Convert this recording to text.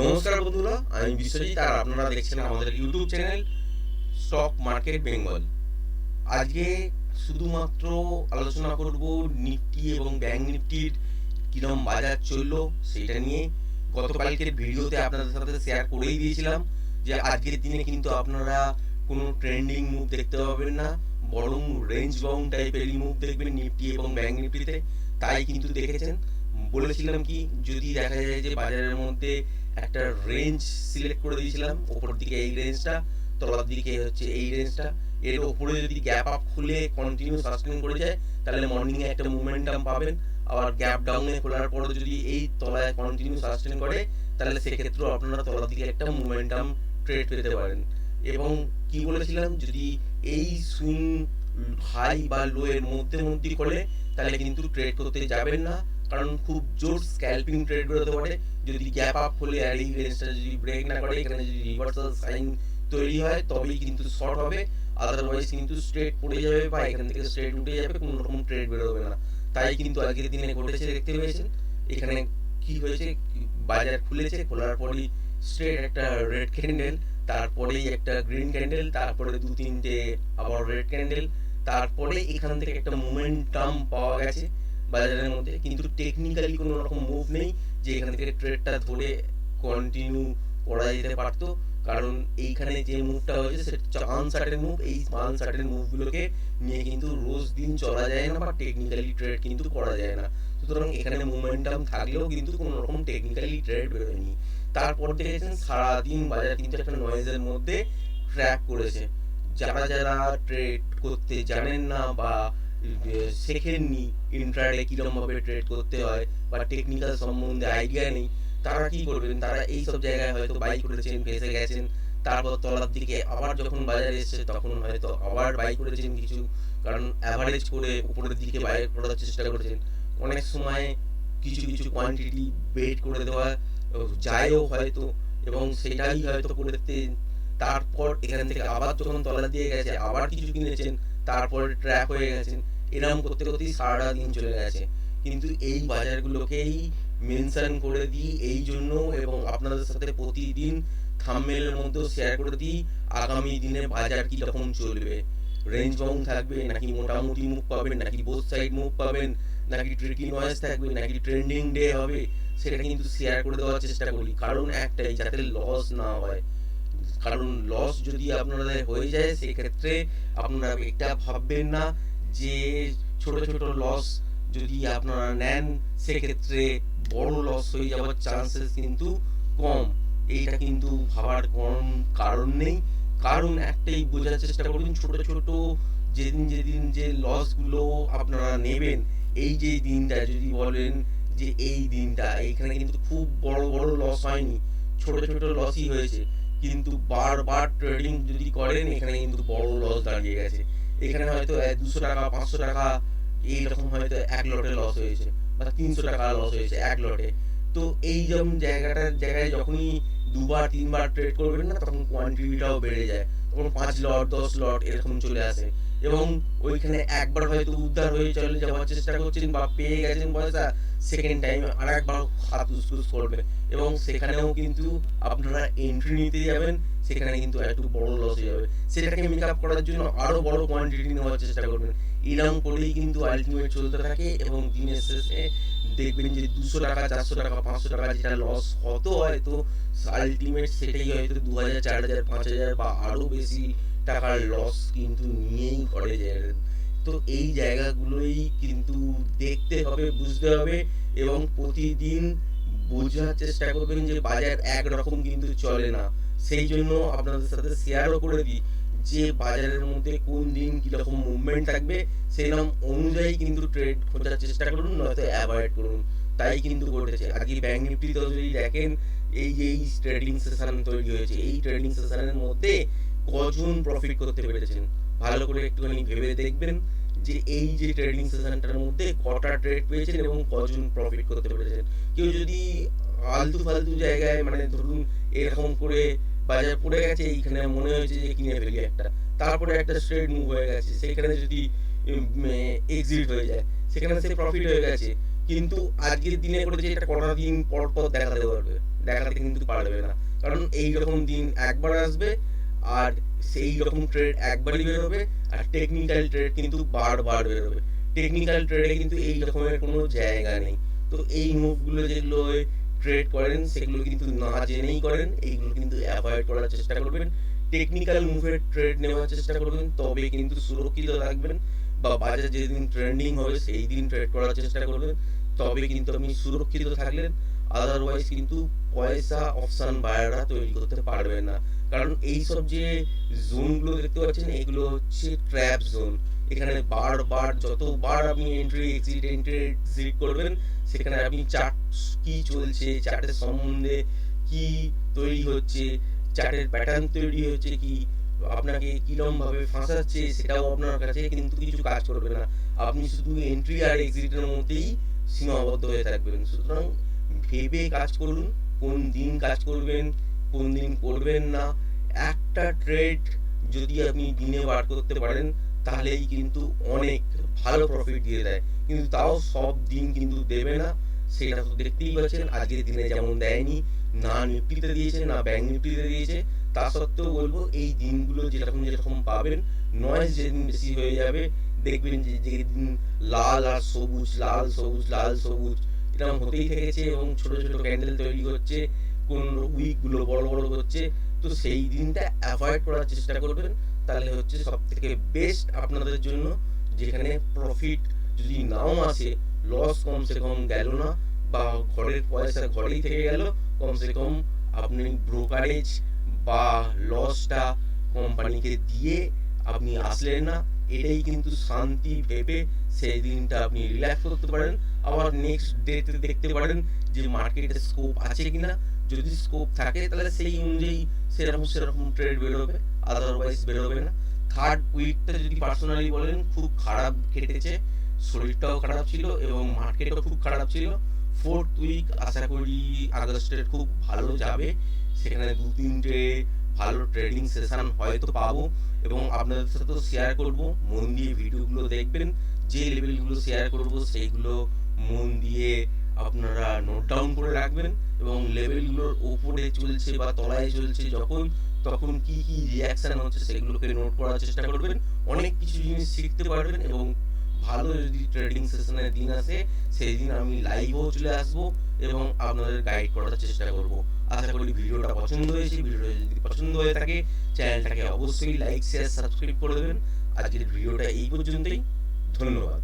নমস্কার বন্ধুরা আমি বিশ্বজিৎ আর আপনারা দেখছেন আমাদের YouTube channel stock market Bengal আজকে শুধুমাত্র আলোচনা করব নিফটি এবং ব্যাংক নিফটির কিরম বাজার চলল সেটা নিয়ে। গতকালকের ভিডিওতে আপনাদের সাথে শেয়ার করেই দিয়েছিলাম যে আজকের দিনে কিন্তু আপনারা কোনো ট্রেন্ডিং মুভ দেখতে পাবেন না বরং রেঞ্জ বাউন্ড টাইপেরই মুভ দেখবেন নিফটি এবং ব্যাংক নিফটিতে। তাই কিন্তু দেখেছেন। বলেছিলাম কি যদি দেখা যায় যে বাজারের মধ্যে একটা রেঞ্জ সিলেক্ট করে দিয়েছিলাম। ওপর দিকে এই রেঞ্জটা তলার দিকে হচ্ছে এই রেঞ্জটা এর ওপরে যদি গ্যাপ আপ খুলে কন্টিনিউ সাস্টেন করে যায়, তাহলে মর্নিং এ একটা মোমেন্টাম পাবেন। আবার গ্যাপ ডাউনে খোলার পরে যদি এই তলায় কন্টিনিউ সাস্টেন করে, তাহলে সেক্ষেত্রেও আপনারা তলার দিকে একটা মোমেন্টাম ট্রেড পেতে পারেন। এবং কি বলেছিলাম? যদি এই সুইং হাই বা লো এর মধ্যে মধ্যে করে তাহলে কিন্তু ট্রেড করতে যাবেন না। কারণ খুব জোর স্ক্যালপিং ট্রেড বেরোতে পারে। যদি গ্যাপ আপ হলে এই রেঞ্জটা যদি ব্রেক না করে এখানে যদি রিভার্সাল সাইন তৈরি হয় তবেই কিন্তু শর্ট হবে। আদারওয়াইজ কিন্তু স্ট্রেট পড়ে যাবে বা এখান থেকে স্ট্রেট উঠে যাবে কোনো রকম ট্রেড বেরোবে না। তাই কিন্তু আজকের দিনে ঘটেছে দেখতে পেয়েছেন। এখানে কি হয়েছে? বাজার খুলেছে খোলার পরই স্ট্রেট একটা রেড ক্যান্ডেল তারপরেই একটা গ্রিন ক্যান্ডেল তারপরে দু তিনটে আবার রেড ক্যান্ডেল তারপরে এখান থেকে একটা মোমেন্টাম পাওয়া গেছে। বাজারের মধ্যে। কিন্তু টেকনিক্যালি কোনো রকম মুভ নেই যে এখান থেকে ট্রেডটা ধরে কন্টিনিউ করা যেতে পারতো। কারণ এইখানে যে মুভটা হয়েছে সেটা আনসার্টেন মুভ এই আনসার্টেন মুভগুলোকে নিয়ে কিন্তু রোজ দিন চলা যায় না বা টেকনিক্যালি ট্রেড কিন্তু করা যায় না। সুতরাং এখানে মোমেন্টাম থাকলেও কিন্তু কোনো রকম টেকনিক্যালি ট্রেড বেরোয়নি। তারপর দেখেছেন সারাদিন বাজার কিন্তু একটা নয়েজের মধ্যে ট্র্যাক করেছে। যারা যারা ট্রেড করতে জানেন না বা শেখেননি ইন্ট্রাডে কীরকম ভাবে ট্রেড করতে হয় বা টেকনিক্যাল সম্বন্ধে আইডিয়া নেই, তারা কি করবেন তারা এই সব জায়গায় হয়তো বাই করেছেন, ফেসে গেছেন, তারপর তলার দিকে আবার যখন বাজারে এসেছে, তখন হয়তো আবার বাই করেছেন কিছু, কারণ অ্যাভারেজ করে উপরের দিকে বাই করার চেষ্টা করেছেন। অনেক সময় কিছু কিছু কোয়ান্টিটি বেট করে দেওয়া যায়ও হয়তো, এবং সেটাই হয়তো করতে, তারপর এখান থেকে আবার যখন তলা দিয়ে গেছে, আবার কিছু কিনেছেন, তারপর ট্র্যাক হয়ে গেছেন। এরকম করতে করতেই সারা দিন চলে গেছে। কিন্তু এই বাজারগুলোকেই মেনশন করে দিই এই জন্য এবং আপনাদের সাথে প্রতিদিন থাম্মেলের মধ্যেও শেয়ার করে দিই আগামী দিনে বাজার কি রকম চলবে। রেঞ্জ বাউন্ড থাকবে? নাকি মোটামুটি মুভ পাবেন? নাকি বোথ সাইড মুভ পাবেন? নাকি ট্রিকি নয়েজ থাকবে? নাকি ট্রেন্ডিং ডে হবে? সেটা কিন্তু শেয়ার করে দেওয়ার চেষ্টা করি। কারণ একটাই, যাতে লস না হয়। কারণ লস যদি আপনাদের হয়ে যায়, সেক্ষেত্রে আপনারা এটা ভাববেন না। যে ছোট ছোট লস যদি আপনারা নেন, সেক্ষেত্রে বড় লস হয়ে যাওয়ার চান্সেস কিন্তু কম। এইটা কিন্তু ভাবার কম কারণ নেই। কারণ একটাই বোঝার চেষ্টা করুন ছোট ছোট যেদিন যেদিন যে লসগুলো আপনারা নেবেন, এই যে দিনটা যদি বলেন যে এই দিনটা এইখানে কিন্তু খুব বড় বড় লস হয়নি, ছোট ছোট লসই হয়েছে। কিন্তু বারবার ট্রেডিং যদি করেন, এখানে কিন্তু বড় লস দাঁড়িয়ে গেছে। এখানে হয়তো দুশো টাকা, পাঁচশো টাকা এইরকম হয়তো এক লটে লস হয়েছে বা তিনশো টাকা লস হয়েছে এক লটে। তো এই যেমন জায়গাটার জায়গায় যখনই দুবার, তিনবার ট্রেড করবেন না, তখন কোয়ান্টিটিটাও বেড়ে যায়। তখন পাঁচ লট, দশ লট এরকম চলে আসে। এবং ওইখানে একবার হয়তো উদ্ধার হয়ে চলে যাওয়ার চেষ্টা করছেন বা পেয়ে গেছেন পয়সা সেকেন্ড টাইমে আর একবার হাত উসকুস করবে। এবং সেখানেও কিন্তু আপনারা এন্ট্রি নিতে যাবেন, সেখানে কিন্তু একটু বড় লস হয়ে যাবে। সেটাকে মেক আপ করার জন্য আরও বড় কোয়ান্টিটি নেওয়ার চেষ্টা করবেন। এরকম করেই কিন্তু আলটিমেট চলতে থাকে এবং দিনের শেষে দেখবেন যে দুশো টাকা, চারশো টাকা, পাঁচশো টাকা যেটা লস হতো হয়তো আলটিমেট সেটাই হয়তো দু হাজার চার হাজার পাঁচ হাজার বা আরও বেশি টাকার লস কিন্তু নিয়েই করে যায় তো এই জায়গাগুলোই কিন্তু দেখতে হবে, বুঝতে হবে এবং প্রতিদিন বোঝার চেষ্টা করবেন যে বাজার একরকম কিন্তু চলে না। সেই জন্য আপনাদের সাথে শেয়ারও করে দিই যে বাজারের মধ্যে কোন দিন কীরকম মুভমেন্ট থাকবে, সেই নাম অনুযায়ী কিন্তু ট্রেড খোঁজার চেষ্টা করুন, নয়তো অ্যাভয়েড করুন। তাই কিন্তু ঘটেছে। আজকে ব্যাংক নিফটিতে যদি দেখেন, এই যে এই ট্রেডিং সেশন তৈরি হয়েছে, এই ট্রেডিং সেশনের মধ্যে কজন প্রফিট করতে পেরেছেন? ভালো করে একটুখানি ভেবে দেখবেন। যে এই যে ট্রেডিং সেশনটার মধ্যে কটা ট্রেড পেয়েছেন এবং কজন প্রফিট করতে পেরেছেন? কেউ যদি আলতু ফালতু জায়গায় মানে ধরুন এরকম করে বাজার পড়ে গেছে, এইখানে মনে হয়েছে যে কিনে ফেলি একটা। তারপরে একটা স্ট্রেট মুভ হয়ে গেছে সেখানে যদি এক্সিট হয়ে যায়, সেখানে সে প্রফিট হয়ে গেছে। কিন্তু আজকের দিনে করেছে এটা কটা দিন পর পর দেখাতে পারবে, দেখাতে কিন্তু পারবে না। কারণ এই রকম দিন একবার আসবে, আর সেই রকম ট্রেড একবারই বেরোবে টেকনিক্যাল ট্রেড কিন্তু বারবার বেরোবে। টেকনিক্যাল ট্রেডে কিন্তু এই রকমের কোনো জায়গা নেই। তো এই মুভগুলো যেগুলো ট্রেড করেন, সেগুলো কিন্তু না জেনেই করেন, এইগুলো কিন্তু অ্যাভয়েড করার চেষ্টা করবেন। টেকনিক্যাল মুভের ট্রেড নেওয়ার চেষ্টা করবেন, তবে কিন্তু সুরক্ষিত থাকবেন বা বাজার যেদিন ট্রেন্ডিং হবে, সেই দিন ট্রেড করার চেষ্টা করবেন। তবে কিন্তু আপনি সুরক্ষিত থাকলেন। আদারওয়াইজ কিন্তু পয়সা অপশন বায়াররা তৈরি করতে পারবেন না। কারণ এই সব যে জোনগুলো দেখতে পাচ্ছেন, এগুলো হচ্ছে ট্র্যাপ জোন এখানে বারবার যতবার আপনি এন্ট্রি এক্সিট এন্ট্রি এক্সিট করবেন, সেখানে আপনি চার্ট কি চলছে চার্টের সম্বন্ধে কি তৈরি হচ্ছে চার্টের প্যাটার্ন তৈরি হচ্ছে কি, আপনাকে ভাবে ফাঁসাচ্ছে, সেটাও আপনার কাছে কিন্তু কিছু কাজ করবে না। আপনি শুধু এন্ট্রি আর এক্সিটের মধ্যেই সীমাবদ্ধ হয়ে থাকবেন। সুতরাং ভেবে কাজ করুন। কোন দিন কাজ করবেন, কোন দিন করবেন না। একটা ট্রেড যদি আপনি দিনে বার করতে পারেন, তাহলেই কিন্তু অনেক ভালো প্রফিট দিয়ে দেয়। কিন্তু তাও সব দিন কিন্তু দেবে না। সেটা তো দেখতেই পাচ্ছেন, আজকের দিনে যেমন দেয়নি, না নিফটিতে দিয়েছে, না ব্যাংক নিফটিতে দিয়েছে। তা সত্ত্বেও বলব, এই দিনগুলো যেরকম যেরকম পাবেন নয়েজ যেদিন বেশি হয়ে যাবে, দেখবেন যে যেদিন লাল আর সবুজ, লাল সবুজ লাল, সবুজ এরকম হতেই থেকেছে এবং ছোট ছোট ক্যান্ডেল তৈরি করছে, কোন উইকগুলো বড় বড় করছে, তো সেই দিনটা অ্যাভয়েড করার চেষ্টা করবেন। তাহলে হচ্ছে সব থেকে বেস্ট আপনাদের জন্য, যেখানে প্রফিট যদি নাও আসে লস কমসে কম গেল না, বা ঘরের পয়সা ঘরেই থেকে গেল, কমসে কম আপনি ব্রোকারেজ বা লসটা কোম্পানিকে দিয়ে আপনি আসলেন না এটাই কিন্তু শান্তি ভেবে সেই দিনটা আপনি রিল্যাক্স করতে পারেন। আবার নেক্সট ডেতে দেখতে পারেন যে মার্কেটে স্কোপ আছে কিনা। যদি স্কোপ থাকে, তাহলে সেই অনুযায়ী সেরকম সেরকম ট্রেড বেরোবে আদারওয়াইজ বেরোবে না। থার্ড উইকটা যদি পার্সোনালি বলেন, খুব খারাপ কেটেছে, শরীরটাও খারাপ ছিল এবং মার্কেটও খুব খারাপ ছিল। ফোর্থ উইক আশা করি আগস্টের খুব ভালো যাবে। সেখানে দু তিনটে ভালো ট্রেডিং সেশন হয়তো পাবো এবং আপনাদের সাথে শেয়ার করব। মন দিয়ে ভিডিওগুলো দেখবেন, যে লেভেলগুলো শেয়ার করব, সেইগুলো মন দিয়ে আপনারা নোট ডাউন করে রাখবেন এবং লেভেলগুলোর উপরে চলছে বা তলায় চলছে যখন, তখন কি কি রিয়াকশন হচ্ছে সেগুলোকে নোট করার চেষ্টা করবেন। অনেক কিছু জিনিস শিখতে পারবেন এবং ভালো যদি ট্রেডিং সেশনের দিন আসে, সেই দিন আমি লাইভও চলে আসব এবং আপনাদের গাইড করার চেষ্টা করব। আশা করি ভিডিওটা পছন্দ হয়েছে। ভিডিওটা যদি পছন্দ হয়ে থাকে চ্যানেলটাকে অবশ্যই লাইক শেয়ার সাবস্ক্রাইব করে দেবেন। আজকের ভিডিওটা এই পর্যন্তই। ধন্যবাদ।